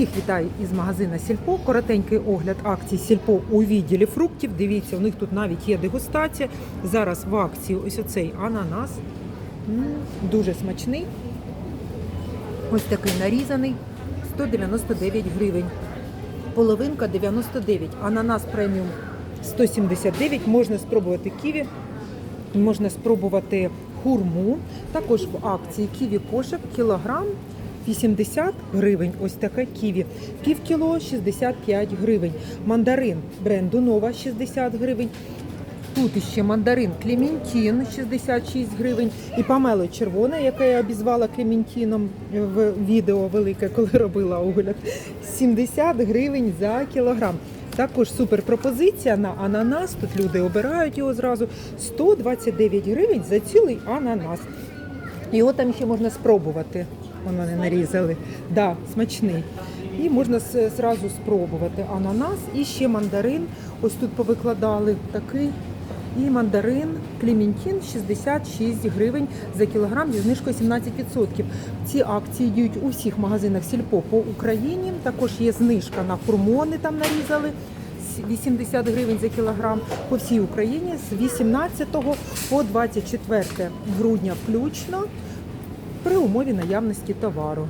Всіх вітаю із магазина Сільпо. Коротенький огляд акцій Сільпо у відділі фруктів. Дивіться, у них тут навіть є дегустація. Зараз в акції ось оцей ананас. Дуже смачний. Ось такий нарізаний. 199 гривень. Половинка 99. Ананас преміум 179. Можна спробувати ківі. Можна спробувати хурму. Також в акції ківі кошик кілограм 80 гривень. Ось таке ківі. Пів кіло 65 гривень. Мандарин бренду Нова 60 гривень. Тут іще мандарин Клементін 66 гривень. І памело червоне, яке я обізвала Клементіном в відео велике, коли робила огляд. 70 гривень за кілограм. Також супер пропозиція на ананас. Тут люди обирають його зразу. 129 гривень за цілий ананас. Його там ще можна спробувати. Воно не нарізали. Да, смачний. І можна зразу спробувати ананас і ще мандарин. Ось тут повикладали такий. І мандарин Клементін 66 гривень за кілограм зі знижкою 17%. Ці акції діють у всіх магазинах Сільпо по Україні. Також є знижка на хурмони, там нарізали. с- 80 гривень за кілограм по всій Україні з 18 по 24 грудня включно при умові наявності товару.